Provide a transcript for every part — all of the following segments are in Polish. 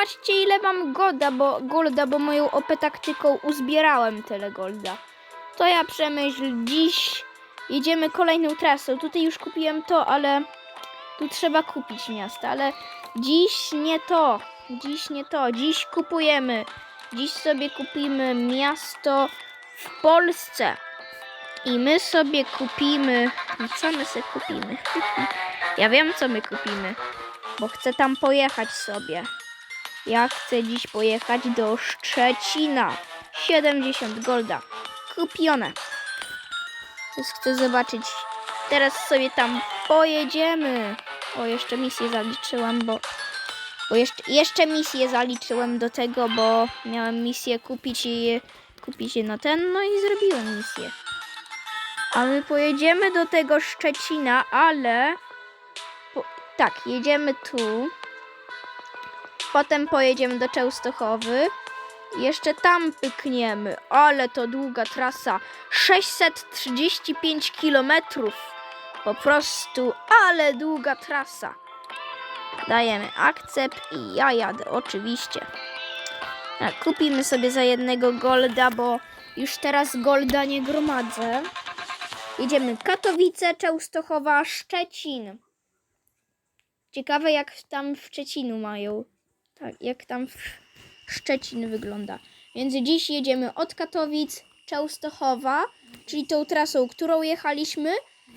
patrzcie ile mam golda, bo golda, bo moją OP taktyką uzbierałem tyle golda. To ja przemyśl, dziś jedziemy kolejną trasą. Tutaj już kupiłem to, ale tu trzeba kupić miasto, ale dziś nie to. Dziś nie to. Dziś kupujemy. Dziś sobie kupimy miasto w Polsce. I my sobie kupimy. No co my sobie kupimy? Ja wiem, co my kupimy. Bo chcę tam pojechać sobie. Ja chcę dziś pojechać do Szczecina. 70 golda. Kupione. Teraz chcę zobaczyć. Teraz sobie tam pojedziemy. O, jeszcze misję zaliczyłam, bo. Bo jeszcze, jeszcze misję zaliczyłem do tego, bo miałem misję kupić i kupić je na ten, no i zrobiłem misję. A my pojedziemy do tego Szczecina, ale. Po, tak, jedziemy tu. Potem pojedziemy do Częstochowy. Jeszcze tam pykniemy. Ale to długa trasa. 635 kilometrów. Po prostu, ale długa trasa. Dajemy akcept i ja jadę, oczywiście. Tak, kupimy sobie za jednego golda, bo już teraz golda nie gromadzę. Jedziemy Katowice, Częstochowa, Szczecin. Ciekawe jak tam w Szczecinu mają. Tak, jak tam Szczecin wygląda. Więc dziś jedziemy od Katowic, Częstochowa, czyli tą trasą, którą jechaliśmy.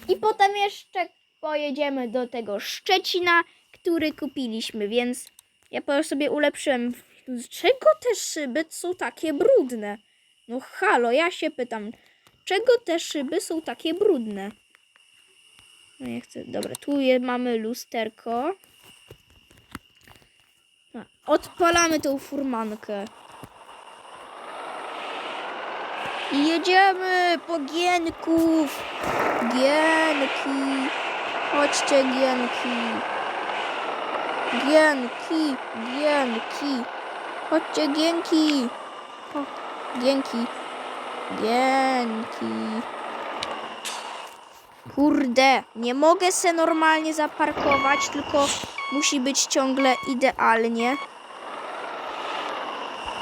I potem jeszcze pojedziemy do tego Szczecina, który kupiliśmy, więc ja sobie ulepszyłem. Czego te szyby są takie brudne? No halo, ja się pytam, czego te szyby są takie brudne? No nie chcę, dobra, tu je, mamy lusterko. Odpalamy tą furmankę. I jedziemy po gienków. Gienki. Chodźcie gienki. Gienki, gienki. Chodźcie gienki. Gienki. Gienki. Kurde, nie mogę se normalnie zaparkować, tylko musi być ciągle idealnie.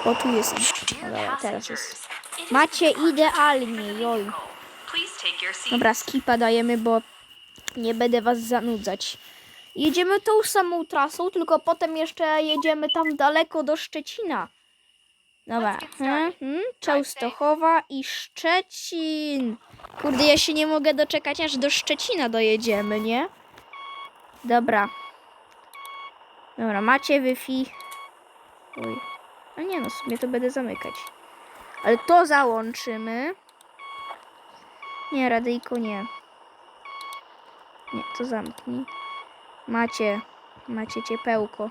O, tu jest. Dobra, teraz jest. Macie idealnie, joj. Dobra, skipa dajemy, bo nie będę was zanudzać. Jedziemy tą samą trasą, tylko potem jeszcze jedziemy tam daleko do Szczecina. Dobra, hmm, hmm, Częstochowa i Szczecin. Kurde, ja się nie mogę doczekać, aż do Szczecina dojedziemy, nie? Dobra. Dobra, macie Wi-Fi. Oj. A nie no, w sumie to będę zamykać. Ale to załączymy. Nie, radyjko nie. Nie, to zamknij. Macie, macie ciepełko.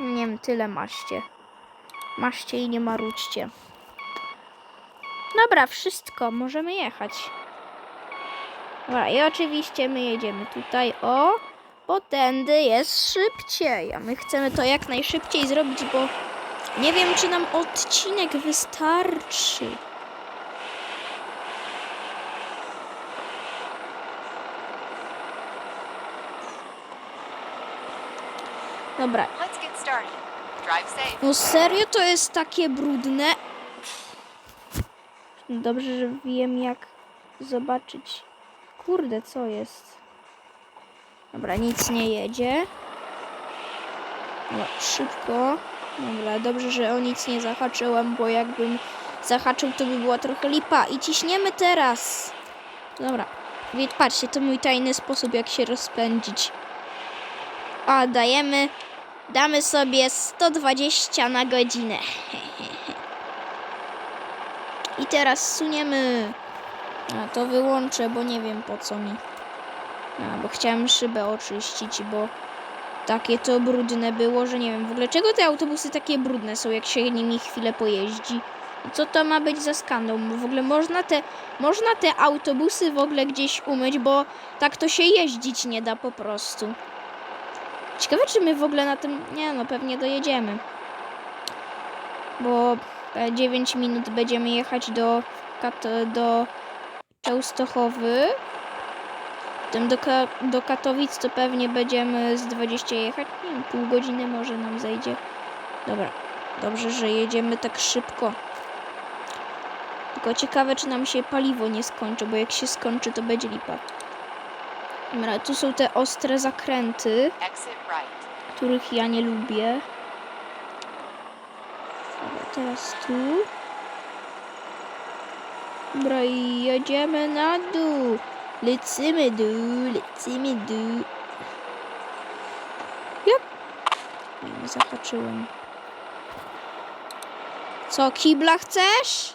Nie wiem, tyle maście. Maście i nie marudźcie. Dobra, wszystko, możemy jechać. Dobra, i oczywiście my jedziemy tutaj, o, bo tędy jest szybciej, a my chcemy to jak najszybciej zrobić, bo nie wiem, czy nam odcinek wystarczy. Dobra, no serio to jest takie brudne? Dobrze, że wiem jak zobaczyć. Kurde, co jest? Dobra, nic nie jedzie. Dobra, szybko. Dobra, dobrze, że o nic nie zahaczyłem, bo jakbym zahaczył, to by była trochę lipa. I ciśniemy teraz. Dobra. Wie- Patrzcie, to mój tajny sposób, jak się rozpędzić. A, dajemy. Damy sobie 120 na godzinę. I teraz suniemy. A to wyłączę, bo nie wiem po co mi. A, bo chciałem szybę oczyścić, bo takie to brudne było, że nie wiem w ogóle czego te autobusy takie brudne są, jak się nimi chwilę pojeździ. Co to ma być za skandal? W ogóle można te, można te autobusy w ogóle gdzieś umyć, bo tak to się jeździć nie da po prostu. Ciekawe, czy my w ogóle na tym. Nie, no pewnie dojedziemy. Bo e, 9 minut będziemy jechać do, do Częstochowy. Potem do, Ka- do Katowic to pewnie będziemy z 20 jechać. Nie wiem, pół godziny może nam zejdzie. Dobra, dobrze, że jedziemy tak szybko. Tylko ciekawe, czy nam się paliwo nie skończy, bo jak się skończy, to będzie lipa. Dobra, tu są te ostre zakręty, których ja nie lubię. Dobra, teraz tu. Dobra, i jedziemy na dół. Lecimy dół, lecimy. Jop. Nie, nie zahaczyłem. Co, kibla chcesz?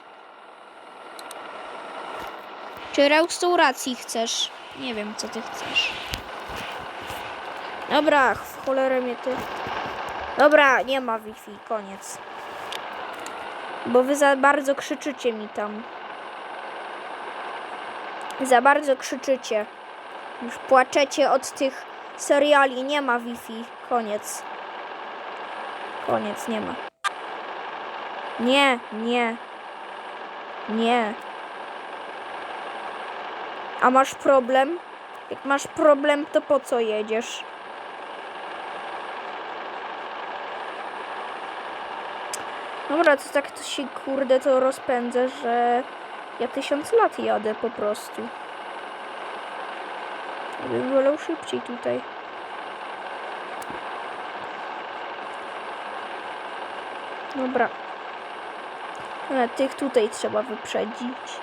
Czy restauracji chcesz? Nie wiem, co ty chcesz. Dobra, w cholerę mnie ty. Dobra, nie ma Wi-Fi, koniec. Bo wy za bardzo krzyczycie mi tam. Za bardzo krzyczycie. Już płaczecie od tych seriali. Nie ma Wi-Fi. Koniec. Koniec, nie ma. Nie, nie. Nie. A masz problem? Jak masz problem, to po co jedziesz? Dobra, to tak to się kurde to rozpędzę, że ja tysiąc lat jadę po prostu. Bym wolał szybciej tutaj. Dobra. Ale tych tutaj trzeba wyprzedzić.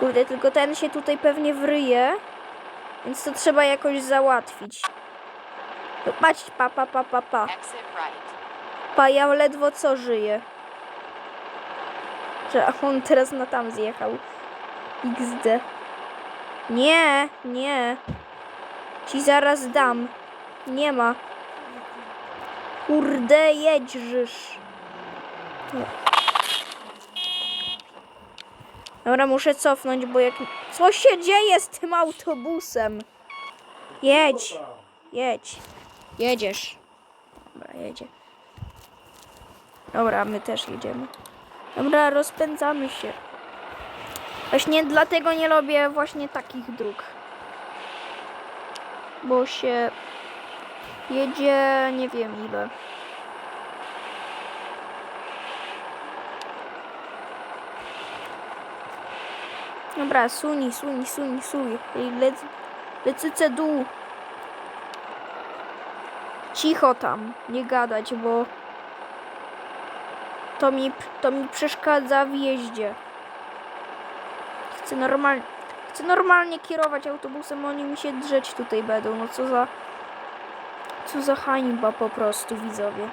Kurde, tylko ten się tutaj pewnie wryje. Więc to trzeba jakoś załatwić. Patrz, pa, pa, pa, pa, pa. Pa, ja ledwo co żyje. Że on teraz na tam zjechał. XD. Nie, nie. Ci zaraz dam. Nie ma. Kurde, jedź, Żyż. Dobra, muszę cofnąć, bo jak... Co się dzieje z tym autobusem? Jedź. Jedź. Jedziesz. Dobra, jedzie. Dobra, my też jedziemy. Dobra, rozpędzamy się. Właśnie dlatego nie lubię właśnie takich dróg. Bo się jedzie nie wiem ile. Dobra, suni, suni, suni, suni. Ej, lec, lecyce dół. Cicho tam, nie gadać, bo to mi, to mi przeszkadza w jeździe. Chcę normalnie, chcę normalnie kierować autobusem, oni mi się drzeć tutaj będą. No co za, co za hańba po prostu, widzowie.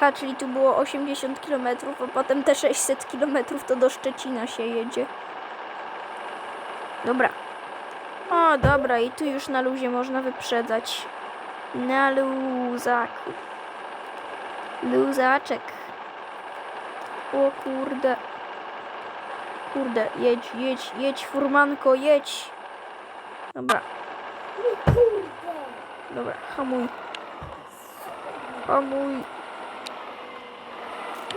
Ha, czyli tu było 80 km, a potem te 600 km to do Szczecina się jedzie. Dobra. O, dobra, i tu już na luzie można wyprzedzać. Na luzaku. Luzaczek. O kurde. Kurde, jedź, jedź, jedź, furmanko, jedź. Dobra. Dobra, hamuj. Hamuj.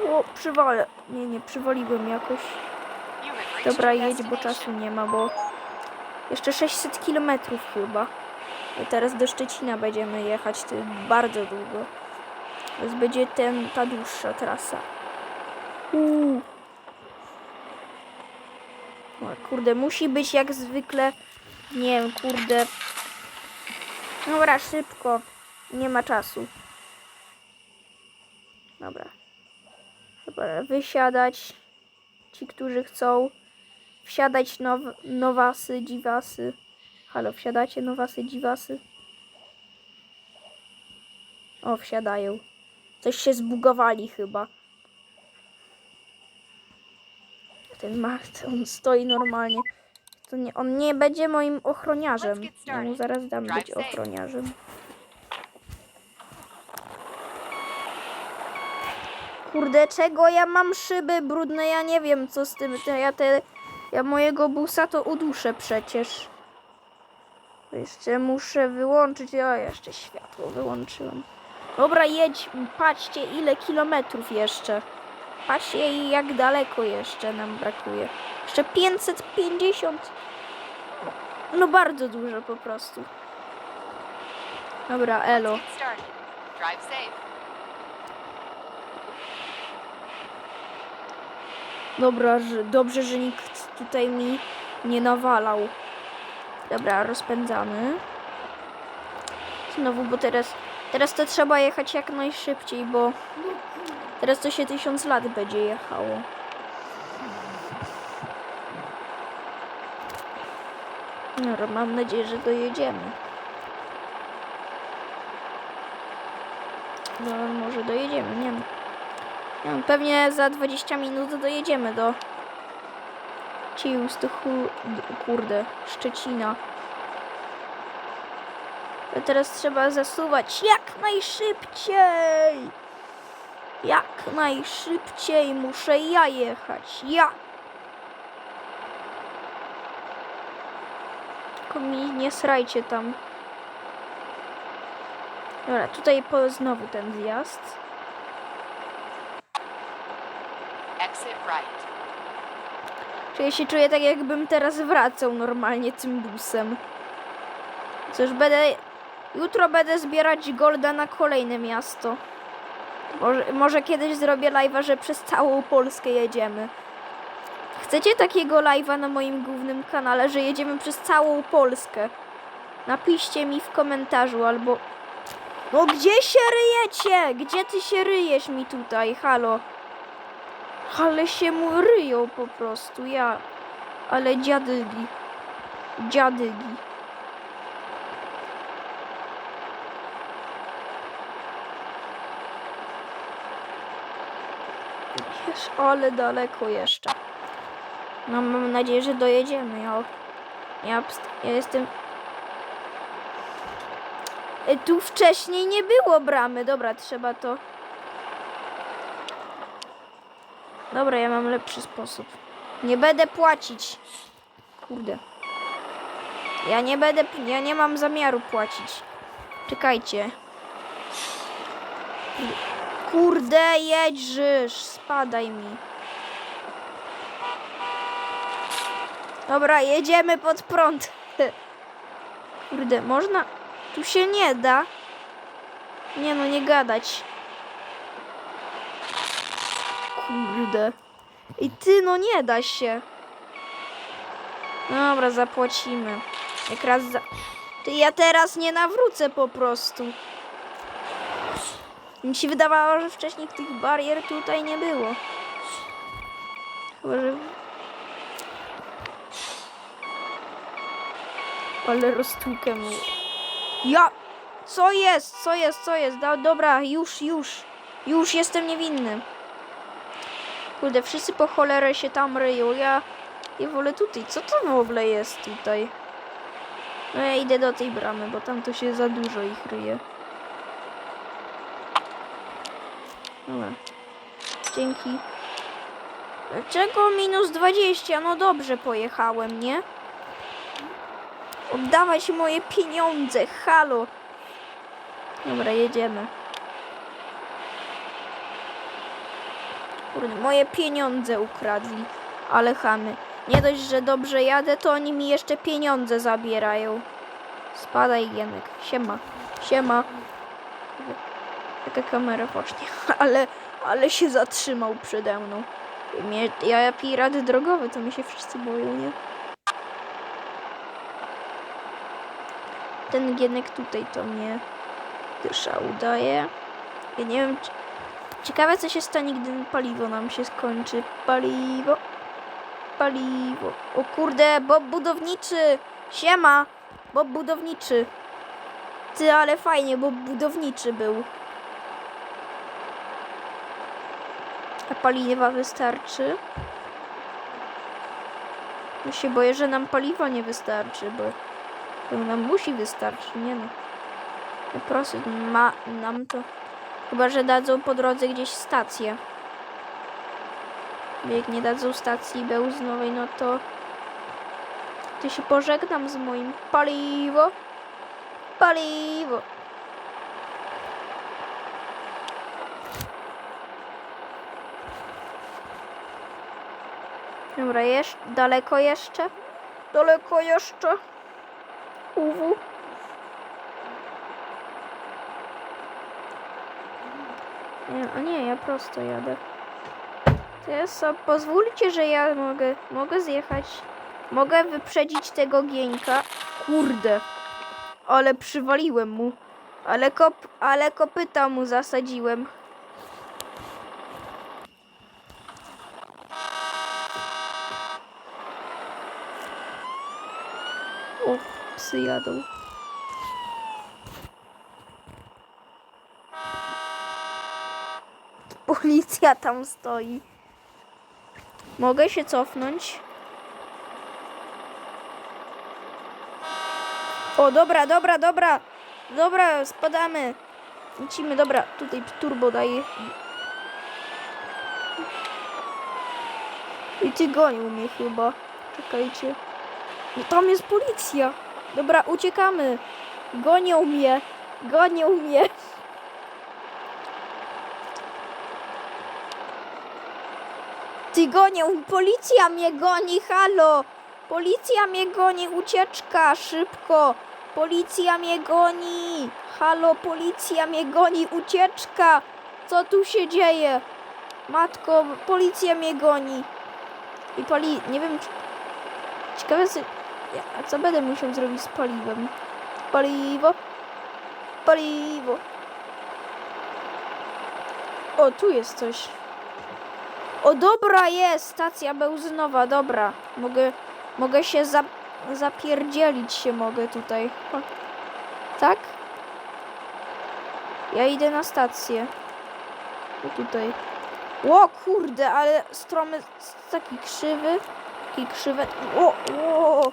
O, przywalę. Nie, nie, przywaliłem jakoś. Dobra, jedź, bo czasu nie ma, bo jeszcze 600 km chyba. Teraz do Szczecina będziemy jechać, bardzo długo. Więc będzie ten, ta dłuższa trasa. Uuu. O, kurde, musi być jak zwykle, nie wiem, kurde. Dobra, szybko, nie ma czasu. Dobra. Dobra, wysiadać. Ci, którzy chcą wsiadać now, nowasy, dziwasy. Halo, wsiadacie nowasy, dziwasy? O, wsiadają. Coś się zbugowali chyba. Ten Macht, on stoi normalnie. To nie, on nie będzie moim ochroniarzem. Ja mu zaraz dam być ochroniarzem. Kurde, czego ja mam szyby brudne? Ja nie wiem, co z tym. Ja te. Ja mojego busa to uduszę przecież. Jeszcze muszę wyłączyć. O, jeszcze światło wyłączyłam. Dobra, jedź, patrzcie ile kilometrów jeszcze. Patrzcie jak daleko jeszcze nam brakuje. Jeszcze 550. No bardzo dużo po prostu. Dobra, elo. Dobra, że, dobrze, że nikt tutaj mi nie nawalał. Dobra, rozpędzamy. Znowu, bo teraz, teraz to trzeba jechać jak najszybciej, bo teraz to się tysiąc lat będzie jechało. No, mam nadzieję, że dojedziemy. No, może dojedziemy, nie wiem. Nie wiem, pewnie za 20 minut dojedziemy do Ciustuchu, kurde, Szczecina. To teraz trzeba zasuwać jak najszybciej. Jak najszybciej muszę ja jechać. Ja. Tylko mi nie srajcie tam. Dobra, tutaj po znowu ten zjazd. Exit right. Czy ja się czuję tak, jakbym teraz wracał normalnie tym busem. Cóż, będę. Jutro będę zbierać golda na kolejne miasto. Może, może kiedyś zrobię live'a, że przez całą Polskę jedziemy. Chcecie takiego live'a na moim głównym kanale, że jedziemy przez całą Polskę? Napiszcie mi w komentarzu albo. No gdzie się ryjecie? Gdzie ty się ryjesz mi tutaj? Halo. Ale się mu ryją po prostu, ja. Ale dziadygi. Dziadygi. Wiesz, ale daleko jeszcze. No mam nadzieję, że dojedziemy. Ja, ja, ja jestem... E, Tu wcześniej nie było bramy. Dobra, trzeba to... Dobra, ja mam lepszy sposób. Nie będę płacić. Kurde. Ja nie będę, ja nie mam zamiaru płacić. Czekajcie. Kurde, żyż, spadaj mi. Dobra, jedziemy pod prąd. Kurde, można? Tu się nie da. Nie no, nie gadać. Kurde. I ty, no nie da się. Dobra, zapłacimy. Jak raz za... Ty, ja teraz nie nawrócę po prostu. Mi się wydawało, że wcześniej tych barier tutaj nie było. Chyba, że... Ale roztłukę mu. Ja... Co jest? Co jest? Co jest? Dobra, już, już. Już jestem niewinny. Kurde, wszyscy po cholerę się tam ryją. Ja, ja wolę tutaj. Co to w ogóle jest tutaj? No ja idę do tej bramy, bo tam to się za dużo ich ryje. Dobra. Dzięki. Dlaczego minus 20? No dobrze pojechałem, nie? Oddawać moje pieniądze, halo. Dobra, jedziemy. Kurde, moje pieniądze ukradli. Ale chamy. Nie dość, że dobrze jadę, to oni mi jeszcze pieniądze zabierają. Spadaj, Gienek. Siema. Siema. Jaka kamera pocznie. Ale, ale się zatrzymał przede mną. Mnie, ja pirat drogowy, to mi się wszyscy boją, nie? Ten Gienek tutaj to mnie dysza udaje. Ja nie wiem, czy... Ciekawe, co się stanie, gdy paliwo nam się skończy. Paliwo. Paliwo. O kurde, Bob budowniczy. Siema. Bob budowniczy. Ty, ale fajnie, bo budowniczy był. A paliwa wystarczy? Ja się boję, że nam paliwa nie wystarczy, bo to nam musi wystarczyć, nie no. No proszę, ma nam to... Chyba, że dadzą po drodze gdzieś stację. Jak nie dadzą stacji bełznowej, no to... To się pożegnam z moim paliwo. Paliwo. Dobra, jeszcze, daleko jeszcze? Daleko jeszcze? Uwu. Nie, a nie, ja prosto jadę. So, pozwólcie, że ja mogę, mogę zjechać. Mogę wyprzedzić tego gieńka. Kurde. Ale przywaliłem mu. Ale, kop, ale kopyta mu zasadziłem. O, psy jadą. Policja tam stoi. Mogę się cofnąć. O, dobra, dobra, dobra. Dobra, spadamy. Lecimy, dobra, tutaj turbo daje. I ty gonił mnie chyba. Czekajcie. No tam jest policja. Dobra, uciekamy. Gonią mnie. Gonią mnie. Ty gonią, policja mnie goni, halo! Policja mnie goni, ucieczka, szybko! Policja mnie goni! Halo, policja mnie goni, ucieczka! Co tu się dzieje? Matko, policja mnie goni. I pali... nie wiem, czy... Ciekawe, co... ja- co będę musiał zrobić z paliwem? Paliwo? Paliwo. O, tu jest coś. O, dobra, jest stacja benzynowa, dobra. Mogę, mogę się za, zapierdzielić się mogę tutaj. Tak? Ja idę na stację. O, tutaj. O, kurde, ale stromy, taki krzywy. Taki krzywy. O, o.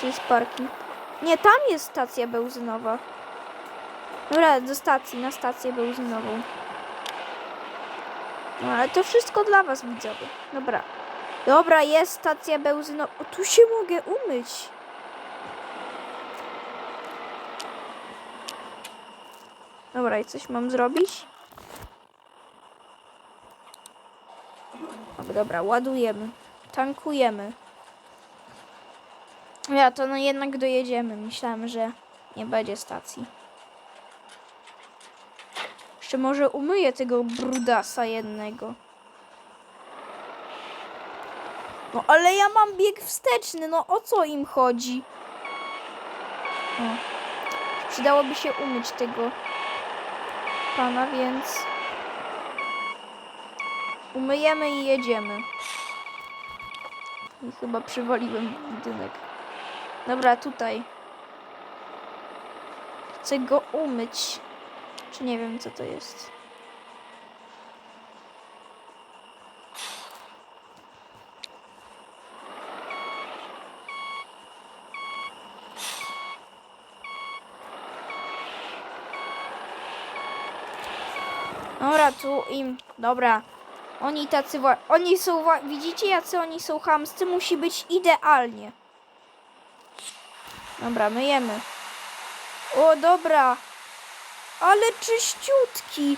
Czy jest parking? Nie, tam jest stacja benzynowa. Dobra, do stacji, na stację benzynową. No ale to wszystko dla was, widzowie. Dobra. Dobra, jest stacja benzynowa. O, tu się mogę umyć. Dobra, i coś mam zrobić? Dobra, ładujemy. Tankujemy. Ja to no jednak dojedziemy. Myślałem, że nie będzie stacji. Jeszcze może umyję tego brudasa jednego. No ale ja mam bieg wsteczny, no o co im chodzi? Przydałoby się umyć tego pana, więc umyjemy i jedziemy. I chyba przywaliłem budynek. Dobra, tutaj. Chcę go umyć. Czy nie wiem, co to jest. Dobra, tu im. Dobra. Oni tacy. Oni są. Widzicie, jacy oni są chamscy? Musi być idealnie. Dobra, myjemy. O, dobra. Ale czyściutki.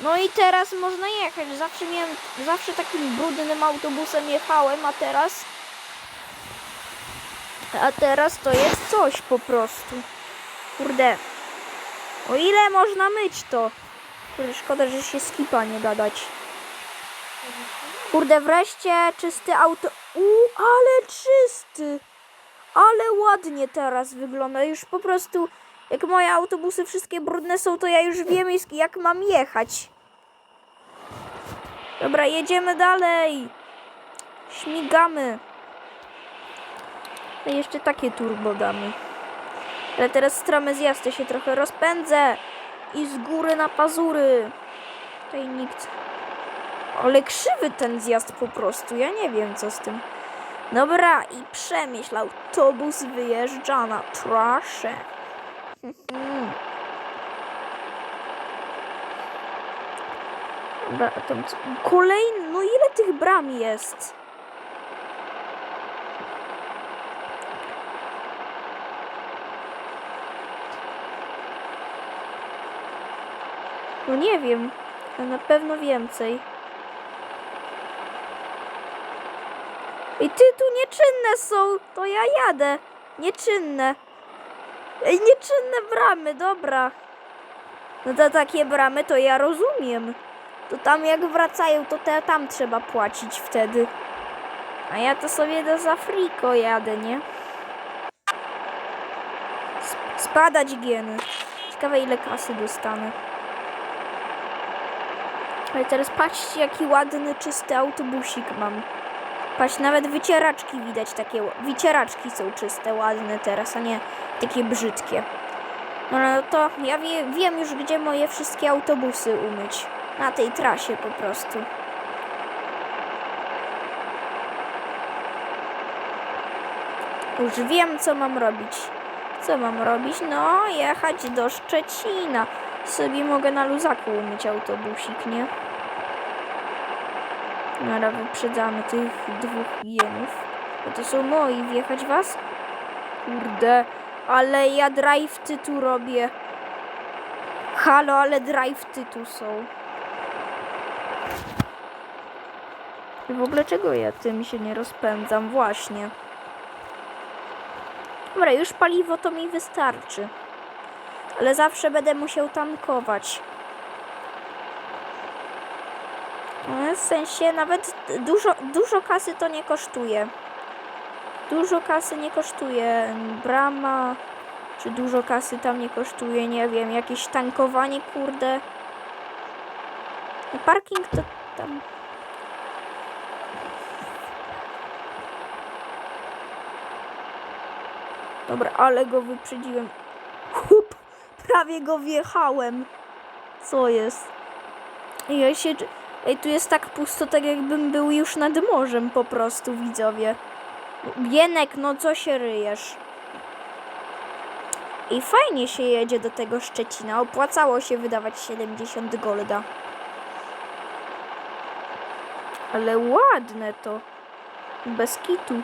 No i teraz można jechać. Zawsze miałem, zawsze takim brudnym autobusem jechałem, a teraz... A teraz to jest coś po prostu. Kurde. O ile można myć to? Kurde, szkoda, że się skipa nie gadać. Kurde, wreszcie czysty auto... Uuu, ale czysty! Ale ładnie teraz wygląda. Już po prostu, jak moje autobusy wszystkie brudne są, to ja już wiem, jak- mam jechać. Dobra, jedziemy dalej. Śmigamy. A jeszcze takie turbo damy. Ale teraz stromy zjazd, ja się trochę rozpędzę. I z góry na pazury. Tutaj nikt. Ale krzywy ten zjazd po prostu. Ja nie wiem, co z tym. Dobra, i przemyśl, autobus wyjeżdża na. Dobra, kolejny, no ile tych bram jest? No nie wiem, ale na pewno więcej. I ty tu nieczynne są, to ja jadę. Nieczynne. Ej, nieczynne bramy, dobra. No to takie bramy to ja rozumiem. To tam jak wracają, to te, tam trzeba płacić wtedy. A ja to sobie do Zafriko jadę, nie? Sp- spadać gieny. Ciekawe ile kasy dostanę. Ale teraz patrzcie jaki ładny, czysty autobusik mam. Patrz, nawet wycieraczki widać takie. Wycieraczki są czyste, ładne teraz, a nie takie brzydkie. No, no to ja wie, wiem już, gdzie moje wszystkie autobusy umyć. Na tej trasie po prostu. Już wiem, co mam robić. Co mam robić? No, jechać do Szczecina. Sobie mogę na luzaku umyć autobusik, nie? Ale wyprzedzamy tych dwóch jenów. Bo to są moi, wjechać was? Kurde, ale ja drifty tu robię. Halo, ale drifty tu są. I w ogóle czego ja tym się nie rozpędzam? Właśnie. Dobra, już paliwo to mi wystarczy. Ale zawsze będę musiał tankować. No, W sensie nawet dużo, dużo kasy to nie kosztuje. Dużo kasy nie kosztuje brama, czy dużo kasy tam nie kosztuje, nie wiem, jakieś tankowanie, kurde. Parking to tam. Dobra, ale go wyprzedziłem. Hup, prawie go wjechałem. Co jest? Ja się... Ej, tu jest tak pusto, tak jakbym był już nad morzem po prostu, widzowie. Bienek, no co się ryjesz? I fajnie się jedzie do tego Szczecina. Opłacało się wydawać 70 golda. Ale ładne to. Bez kitu.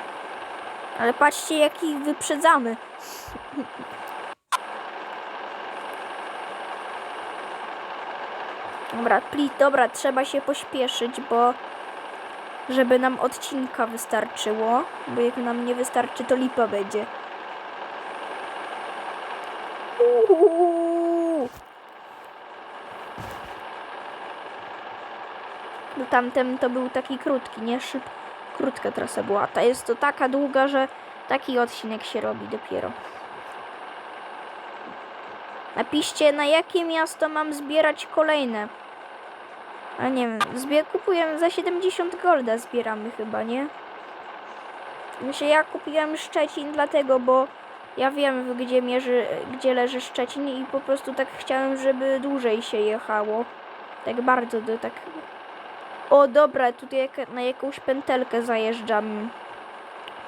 Ale patrzcie, jak ich wyprzedzamy. Dobra, pli, dobra, trzeba się pośpieszyć, bo żeby nam odcinka wystarczyło, bo jak nam nie wystarczy, to lipa będzie. Uuu. No tamten to był taki krótki, nie szyb. Krótka trasa była. Ta jest to taka długa, że taki odcinek się robi dopiero. Napiszcie, na jakie miasto mam zbierać kolejne. A nie wiem, zbie- kupujemy za 70 golda, zbieramy chyba, nie? Myślę, ja kupiłem Szczecin dlatego, bo ja wiem, gdzie mierzy, gdzie leży Szczecin i po prostu tak chciałem, żeby dłużej się jechało. Tak bardzo do tak... O, dobra, tutaj jak, na jakąś pętelkę zajeżdżam.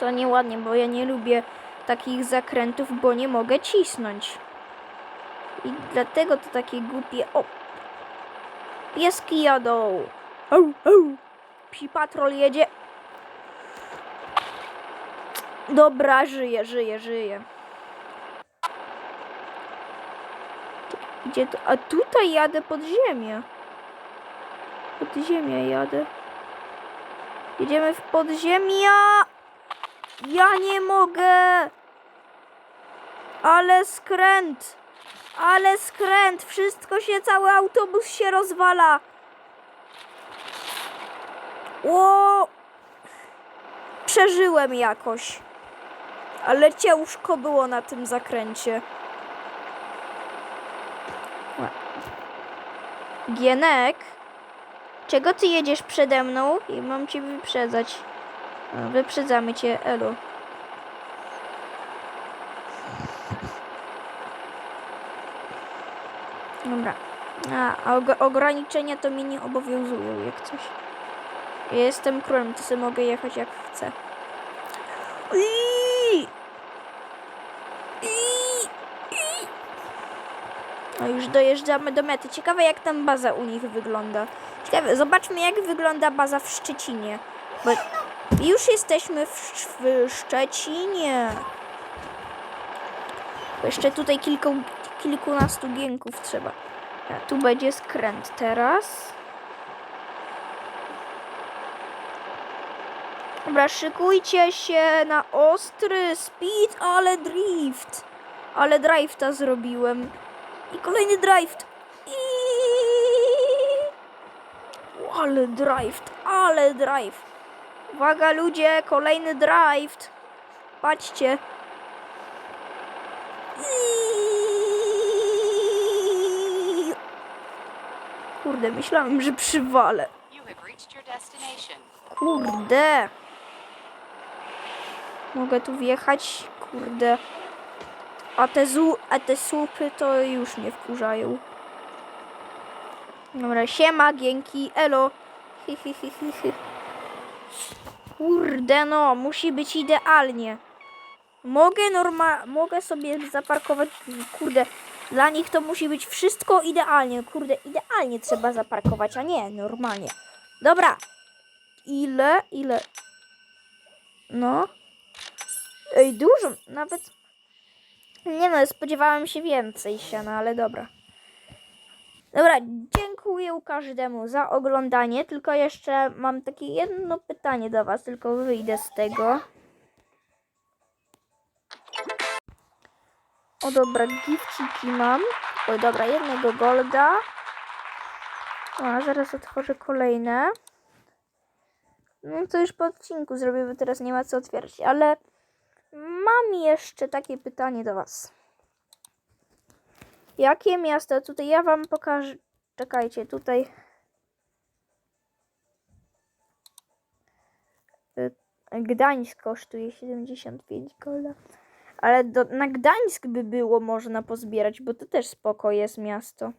To nieładnie, bo ja nie lubię takich zakrętów, bo nie mogę cisnąć. I dlatego to takie głupie... O! Pieski jadą! Au, au! Psi patrol jedzie. Dobra, żyje, żyje, żyje. Gdzie to? A tutaj jadę pod ziemię. Pod ziemię jadę. Jedziemy w podziemia. Ja nie mogę. Ale skręt. Ale skręt. Wszystko się, cały autobus się rozwala. O! Przeżyłem jakoś. Ale ciężko było na tym zakręcie. Gienek? Czego ty jedziesz przede mną? I mam cię wyprzedzać. Wyprzedzamy cię, Elo. Dobra. A, a og- ograniczenia to mi nie obowiązują, jak coś. Ja jestem królem, to sobie mogę jechać jak chcę. Iii! No już dojeżdżamy do mety. Ciekawe jak tam baza u nich wygląda. Ciekawe, zobaczmy jak wygląda baza w Szczecinie. Bo już jesteśmy w, w Szczecinie. Jeszcze tutaj kilku, kilkunastu gienków trzeba. Tu będzie skręt teraz. Dobra, szykujcie się na ostry speed, ale drift. Ale drifta zrobiłem. I kolejny drift. I... Ale drift, ale drift. Uwaga ludzie, kolejny drift. Patrzcie. Kurde, myślałem, że przywalę. Kurde. Mogę tu wjechać? Kurde. A te, zu, a te słupy to już mnie wkurzają. Dobra, siema, gienki, elo. Hi, hi, hi, hi, hi. Kurde no, musi być idealnie. Mogę norma, mogę sobie zaparkować, kurde, dla nich to musi być wszystko idealnie. Kurde, idealnie trzeba zaparkować, a nie normalnie. Dobra, Ile? Ile? No. Ej, dużo. Nawet. Nie no, spodziewałem się więcej siana, ale dobra. Dobra, dziękuję każdemu za oglądanie. Tylko jeszcze mam takie jedno pytanie do Was, tylko wyjdę z tego. O dobra, gifciki mam. O dobra, jednego golda. O, zaraz otworzę kolejne. No to już po odcinku zrobię, bo teraz nie ma co otwierać, ale mam jeszcze takie pytanie do Was. Jakie miasto? Tutaj ja Wam pokażę. Czekajcie, tutaj. Y, Gdańsk kosztuje 75 golda. Ale do, na Gdańsk by było można pozbierać, bo to też spoko jest miasto.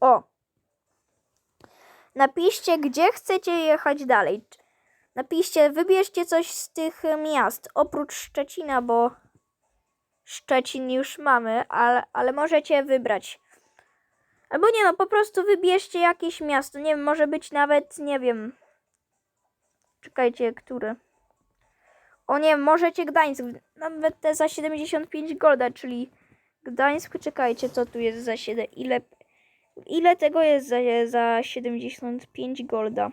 O! Napiszcie, gdzie chcecie jechać dalej. Napiszcie, wybierzcie coś z tych miast, oprócz Szczecina, bo Szczecin już mamy, ale, ale możecie wybrać. Albo nie no, po prostu wybierzcie jakieś miasto. Nie wiem, może być nawet, nie wiem. Czekajcie, które. O nie, możecie Gdańsk. Nawet te za 75 golda, czyli Gdańsk. Czekajcie, co tu jest za 7. Ile Ile tego jest za, za 75 golda?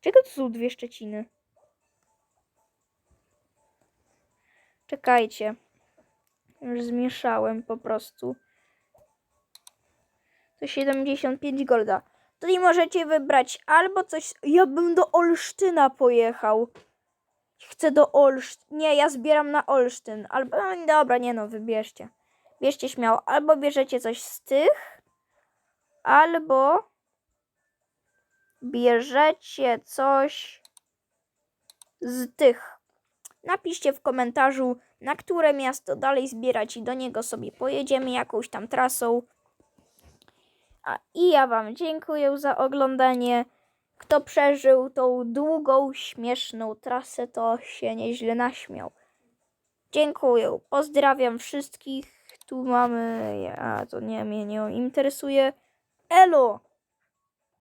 Czego to są dwie Szczeciny? Czekajcie. Już zmieszałem po prostu. To 75 golda. Tutaj możecie wybrać albo coś... Ja bym do Olsztyna pojechał. Chcę do Olsztyn. Nie, ja zbieram na Olsztyn. Albo... No, dobra, nie no, wybierzcie. Bierzcie śmiało. Albo bierzecie coś z tych, albo bierzecie coś z tych. Napiszcie w komentarzu, na które miasto dalej zbierać i do niego sobie pojedziemy jakąś tam trasą. A, I ja Wam dziękuję za oglądanie. Kto przeżył tą długą, śmieszną trasę, to się nieźle naśmiał. Dziękuję. Pozdrawiam wszystkich. Tu mamy. A to nie mnie nie interesuje. Elo!